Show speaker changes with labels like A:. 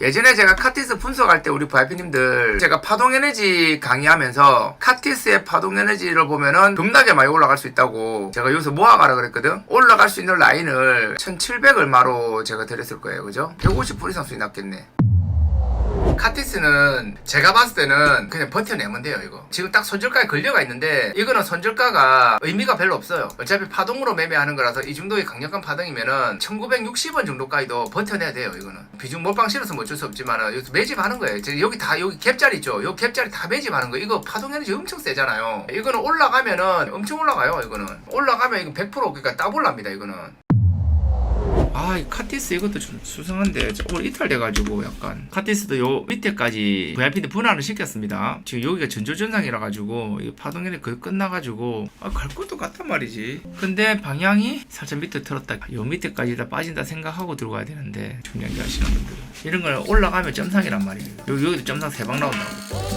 A: 예전에 제가 카티스 분석할 때 우리 VIP님들 제가 파동 에너지 강의하면서 카티스의 파동 에너지를 보면은 겁나게 많이 올라갈 수 있다고 제가 여기서 모아가라 그랬거든. 올라갈 수 있는 라인을 1700 얼마로 제가 드렸을 거예요. 그죠? 150% 이상 수익 났겠네 카티스는 제가 봤을 때는 그냥 버텨내면 돼요 이거. 지금 딱 손절가에 걸려가 있는데 이거는 손절가가 의미가 별로 없어요. 어차피 파동으로 매매하는 거라서 이 정도의 강력한 파동이면은 1960원 정도까지도 버텨내야 돼요 이거는. 비중 몰빵 실어서 뭐 어쩔 수 없지만은 여기서 매집하는 거예요. 여기 다 여기 갭자리 있죠? 요 갭자리 다 매집하는 거. 이거 파동 에너지 엄청 세잖아요. 이거는 올라가면은 엄청 올라가요 이거는. 올라가면 이거 100% 그러니까 따블랍니다 이거는 아, 이 카티스 이것도 좀 수상한데 오늘 이탈돼가지고 약간 카티스도 요 밑에까지 VIP인데 분할을 시켰습니다. 지금 여기가 전조전상이라 가지고 이 파동연이 거의 끝나가지고 아, 갈 것도 같단 말이지. 근데 방향이 살짝 밑에 틀었다. 요 밑에까지 다 빠진다 생각하고 들어가야 되는데 게 하시는 분들 이런 걸 올라가면 점상이란 말이에요. 여기 여기도 점상 세 방 나온다고.